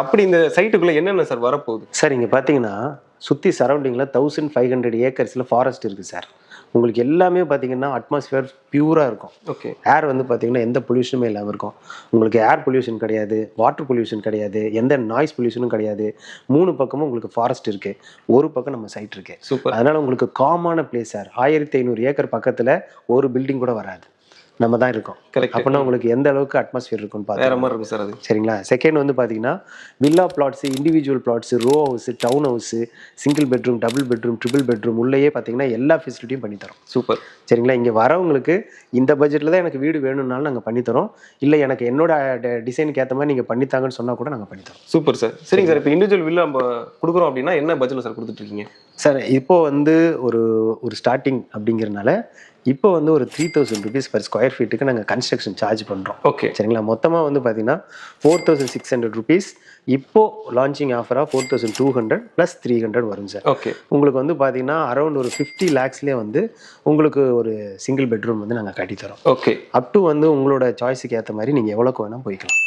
அப்படி இந்த சைட்டுக்குள்ள என்னென்ன சார் வரப்போகுது? சார் இங்கே பார்த்தீங்கன்னா சுற்றி சரௌண்டிங்கில் தௌசண்ட் ஃபைவ் ஹண்ட்ரட் ஏக்கர்ஸில் ஃபாரஸ்ட் இருக்குது சார். உங்களுக்கு எல்லாமே பார்த்தீங்கன்னா அட்மாஸ்பியர் பியூராக இருக்கும். ஓகே ஏர் வந்து பார்த்தீங்கன்னா எந்த பொல்யூஷனுமே இல்லாமல் இருக்கும். உங்களுக்கு ஏர் பொல்யூஷன் கிடையாது வாட்டர் பொல்யூஷன் கிடையாது எந்த நாய்ஸ் பொல்யூஷனும் கிடையாது. மூணு பக்கமும் உங்களுக்கு ஃபாரஸ்ட் இருக்குது ஒரு பக்கம் நம்ம சைட் இருக்கு. சூப்பர் அதனால உங்களுக்கு காமான பிளேஸ் சார் ஆயிரத்தி ஐநூறு ஏக்கர் பக்கத்தில் ஒரு பில்டிங் கூட வராது. நம்ம தான் இருக்கோம். கரெக்ட் அப்படின்னா உங்களுக்கு எந்த அளவுக்கு அட்மாஸ்பியர் இருக்கும்னு பார்த்து வேற மாதிரி இருக்கும் சார் அது. சரிங்களா? செகண்ட் வந்து பார்த்தீங்கன்னா villa plots individual plots row house town house single bedroom double bedroom triple bedroom உள்ளேயே பார்த்தீங்கன்னா எல்லா ஃபெசிலிட்டியும் பண்ணித்தரோம் சூப்பர். சரிங்களா? இங்கே வரவங்களுக்கு இந்த பட்ஜெட்டில் தான் எனக்கு வீடு வேணும்னாலும் நாங்கள் பண்ணித்தரோம் இல்லை எனக்கு என்னோட டிசைனுக்கு ஏற்ற மாதிரி நீங்கள் பண்ணித்தாங்கன்னு சொன்னால் கூட நாங்கள் பண்ணித்தரோம் சூப்பர் சார். சரிங்க சார். இப்போ இண்டிவிஜுவல் வில்லா நம்ம கொடுக்குறோம் அப்படின்னா என்ன பட்ஜெட்ல சார் கொடுத்துட்டு இருக்கீங்க? சார் இப்போ வந்து ஒரு ஒரு ஸ்டார்டிங் அப்படிங்கிறனால இப்போ வந்து ஒரு three thousand rupees per square ஃபீட்டுக்கு நாங்கள் கன்ஸ்ட்ரக்ஷன் சார்ஜ் பண்ணுறோம் ஓகே சரிங்களா? மொத்தமாக வந்து பார்த்தீங்கன்னா four thousand six hundred rupees இப்போ launching ஆஃபராக four thousand two hundred plus three hundred வரும் சார். ஓகே உங்களுக்கு வந்து பார்த்தீங்கன்னா அரௌண்ட் ஒரு ஃபிஃப்டி லேக்ஸ்லேயே வந்து உங்களுக்கு ஒரு சிங்கிள் பெட்ரூம் வந்து நாங்கள் கட்டித்தரோம். ஓகே அப் டு வந்து உங்களோட சாய்ஸுக்கு ஏற்ற மாதிரி நீங்கள் எவ்வளோக்கு வேணால் போய்க்கலாம்.